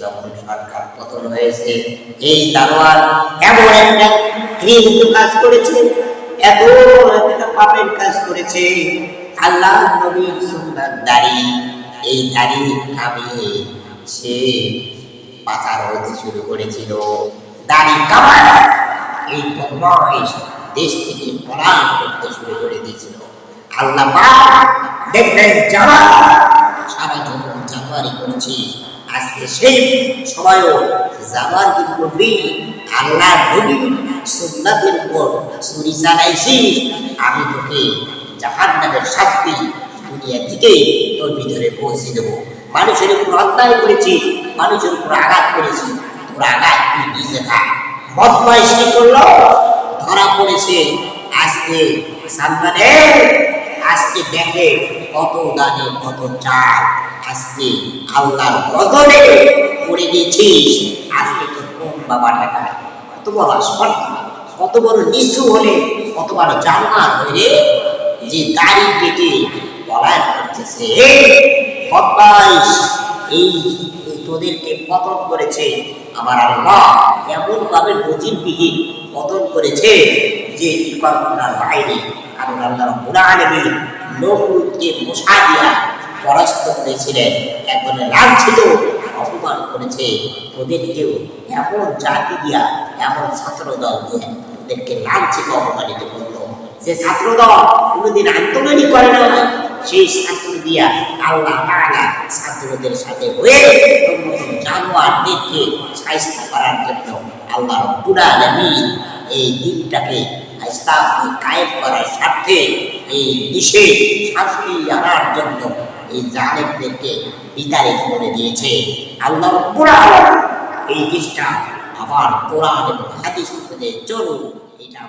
যখন সরকার পতন হয়েছে, এই দারোয়ান এমন একটা কাজ করেছে এত একটা পাপের কাজ করেছে। আল্লাহ নবীর সুন্দর দাড়ি, এই দাড়ি সে হতে শুরু করেছিল। দাড়ি কামায়, এই দেশ থেকে করতে শুরু করে দিয়েছিল। আল্লাহ পাক দেখলেন যারা সারা জীবন আজকে সেই সময়ও জানুয়ারি করবি আল্লাহ নবী, সুন্নাতের উপর চুরি চালাইছিস আমি তোকে জাহান্নামের শাস্তি দুনিয়া থেকে তোর ভিতরে পৌঁছে দেবো। মানুষের উপর অন্যায় করেছি, মানুষের উপর আঘাত করেছি। তোর আঘাত তুই নিজে খা বদমাইশি করল? ধরা পড়েছে। আজকে সালমানে আজকে দেখে কত দানে কত চাল। আজকে আল্লাহর গজলে করে দিয়েছিস আজকে তোর কোন বাবা টাকা কত বড় আসফাল্ট কত বড় নিচু হলে, কত বড় জানোয়ার হয়ে যে দাড়ি কেটে পলায়ন করতেছে। বদমাইশ, এই তোদেরকে পতন করেছে, আমার আল্লাহ এমন ভাবে নজিরবিহীন পতন করেছে যে কি কল্পনার বাইরে কারণ আল্লাহ রব্বুল আলামিন নমরুদকে মশা দিয়া পরাস্ত করেছিলেন একজনে লাঞ্ছিত অপমান করেছে। ওদেরকেও এমন জাতি দিয়া, এমন ছাত্র দল দিয়ে ওদেরকে লাঞ্ছিত অপমানিত করল। যে ছাত্র দল কোনোদিন আন্দোলনই করে না সেই ছাত্র দিয়া আল্লাহ তাআলা ছাত্রদের সাথে হয়ে মতন জানোয়ারদেরকে সাহিত্য করার জন্য আল্লাহ রব্বুল আলামিন এই দিনটাকে ইসলামকে কায়েম করার স্বার্থে এই দেশে শাস্তি আনার জন্য এই জালেমদেরকে বিতাড়িত করে দিয়েছে। আল্লাহ কোরআন, এই দেশটা আবার কোরআন এবং হাদিস চলুন, এটা